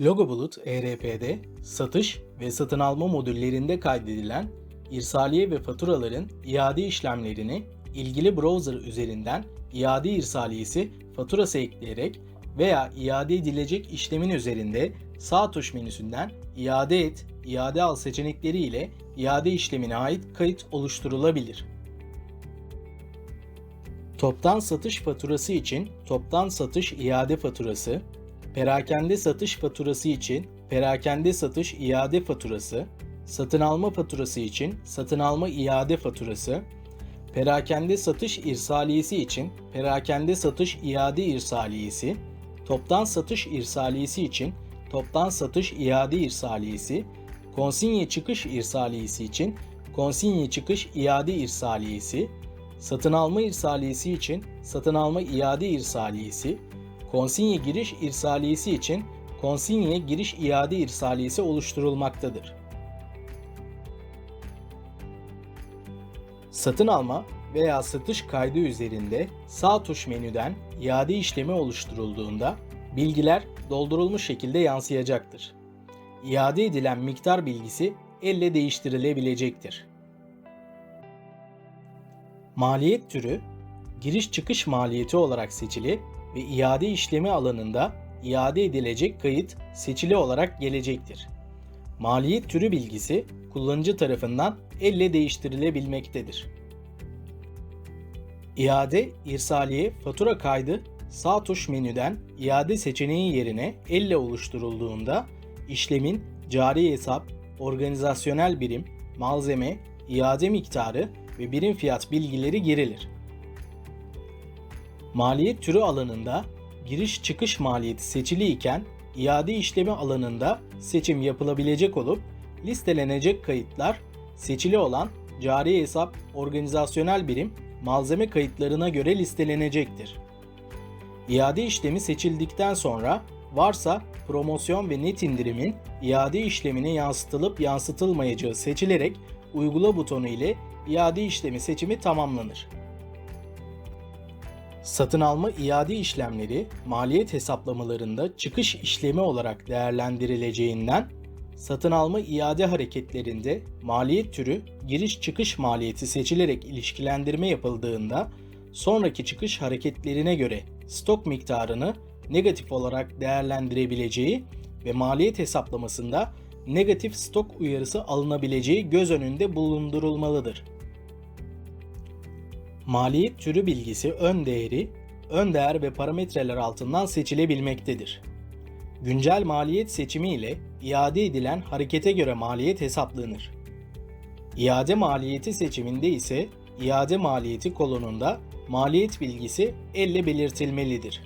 Logo Bulut ERP'de satış ve satın alma modüllerinde kaydedilen irsaliye ve faturaların iade işlemlerini ilgili browser üzerinden iade irsaliyesi faturası ekleyerek veya iade edilecek işlemin üzerinde sağ tuş menüsünden iade et, iade al seçenekleri ile iade işlemine ait kayıt oluşturulabilir. Toptan satış faturası için toptan satış iade faturası, perakende satış faturası için perakende satış iade faturası, satın alma faturası için satın alma iade faturası, perakende satış irsaliyesi için perakende satış iade irsaliyesi, toptan satış irsaliyesi için toptan satış iade irsaliyesi, konsinye çıkış irsaliyesi için konsinye çıkış iade irsaliyesi, satın alma irsaliyesi için satın alma iade irsaliyesi, konsinye giriş irsaliyesi için konsinye giriş iade irsaliyesi oluşturulmaktadır. Satın alma veya satış kaydı üzerinde sağ tuş menüden iade işlemi oluşturulduğunda bilgiler doldurulmuş şekilde yansıyacaktır. İade edilen miktar bilgisi elle değiştirilebilecektir. Maliyet türü giriş çıkış maliyeti olarak seçili ve iade işlemi alanında iade edilecek kayıt seçili olarak gelecektir. Maliyet türü bilgisi kullanıcı tarafından elle değiştirilebilmektedir. İade, irsaliye, fatura kaydı sağ tuş menüden iade seçeneği yerine elle oluşturulduğunda işlemin cari hesap, organizasyonel birim, malzeme, iade miktarı ve birim fiyat bilgileri girilir. Maliyet türü alanında giriş çıkış maliyeti seçili iken iade işlemi alanında seçim yapılabilecek olup listelenecek kayıtlar seçili olan cari hesap, organizasyonel birim, malzeme kayıtlarına göre listelenecektir. İade işlemi seçildikten sonra varsa promosyon ve net indirimin iade işlemine yansıtılıp yansıtılmayacağı seçilerek uygula butonu ile iade işlemi seçimi tamamlanır. Satın alma iade işlemleri maliyet hesaplamalarında çıkış işlemi olarak değerlendirileceğinden satın alma iade hareketlerinde maliyet türü giriş çıkış maliyeti seçilerek ilişkilendirme yapıldığında sonraki çıkış hareketlerine göre stok miktarını negatif olarak değerlendirebileceği ve maliyet hesaplamasında negatif stok uyarısı alınabileceği göz önünde bulundurulmalıdır. Maliyet türü bilgisi ön değeri, ön değer ve parametreler altından seçilebilmektedir. Güncel maliyet seçimi ile iade edilen harekete göre maliyet hesaplanır. İade maliyeti seçiminde ise iade maliyeti kolonunda maliyet bilgisi elle belirtilmelidir.